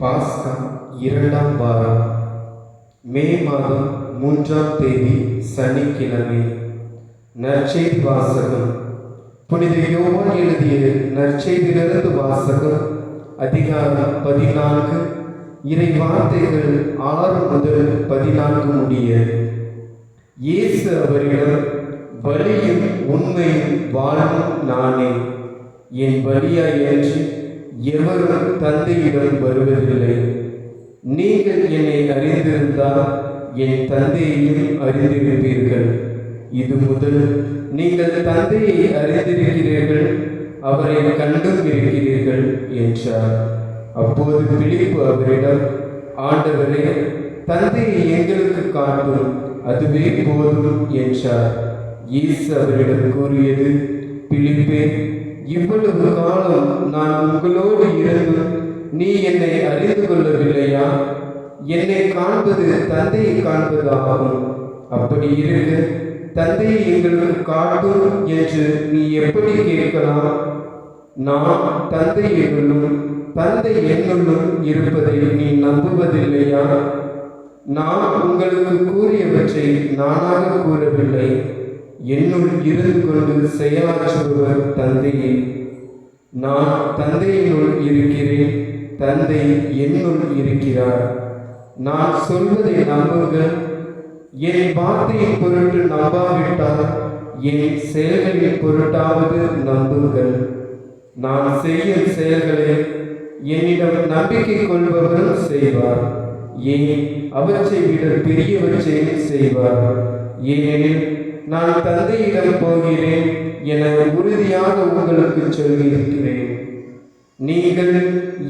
பாஸ்கா இரண்டாம் வாரம். மே மாதம் மூன்றாம் தேதி சனிக்கிழமை. நற்செய்தி வாசகம். புனித யோவான் எழுதிய நற்செய்தியிலிருந்து வாசகம் அதிகாரம் பதினான்கு. இறை வார்த்தைகள் ஆறு முதல் பதினான்கு முடிய. இயேசு அவரிடம் வழியும் உண்மையும் வாழும் நானே. என் வழியாயின்றி எவரும் தந்தையிடம் வருவதில்லை. நீங்கள் என்னை அறிந்திருந்தால் என் தந்தையையும் அறிந்திருப்பீர்கள். இது முதல். நீங்கள் தந்தையை அறிந்திருக்கிறீர்கள் அவரை கண்டும் இருக்கிறீர்கள் என்றார். அப்போது பிழிப்பு அவரிடம் ஆண்டவரே தந்தையை எங்களுக்கு காட்டும் அதுவே போதும் என்றார். இயேசு அவரிடம் கூறியது பிழிப்பே இவ்வளவு காலம் நான் உங்களோடு இருந்தும் நீ என்னை அறிந்து கொள்ளவில்லையா? என்னை காண்பது தந்தையை காண்பதாகும். அப்படி இருக்க தந்தையை எங்களுக்கு காட்டும் என்று நீ எப்படி கேட்கலாம்? நான் தந்தை என்னுள்ளும் தந்தை என்னுள்ளும் இருப்பதை நீ நம்புவதில்லையா? நான் உங்களுக்கு கூறியவற்றை நானாக கூறவில்லை. என்னுள் இருந்து கொண்டு செயலாற்றுபவர் தந்தையே. நான் தந்தையினுள் இருக்கிறேன் தந்தை என்னுள் இருக்கிறார். நான் சொல்வதை நம்புங்கள் என் வார்த்தையின் பொருட்டு நம்பாவிட்டால் என் செயல்களின் பொருட்டாவது நம்புங்கள். நான் செய்யும் செயல்களை என்னிடம் நம்பிக்கை கொள்பவரும் செய்வார். ஏன்? அவற்றை விட பெரியவற்றை செய்வார். ஏனெனில் நான் தந்தையிடம் போகிறேன். என உறுதியாக உங்களுக்கு சொல்லியிருக்கிறேன். நீங்கள்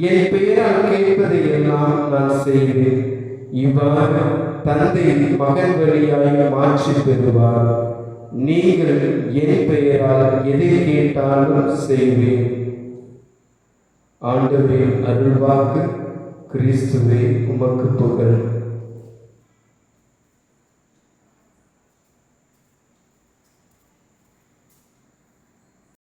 என் பெயரால் கேட்பதை எல்லாம் நான் செய்வேன். இவ்வாறு தந்தை மகன் வழியாய் மாற்றி பெறுவார். நீங்கள் என் பெயரால் எதை கேட்டாலும் செய்வேன். ஆண்டவரின் அருள்வாக்கு கிறிஸ்துவே உமக்கு புகழ்.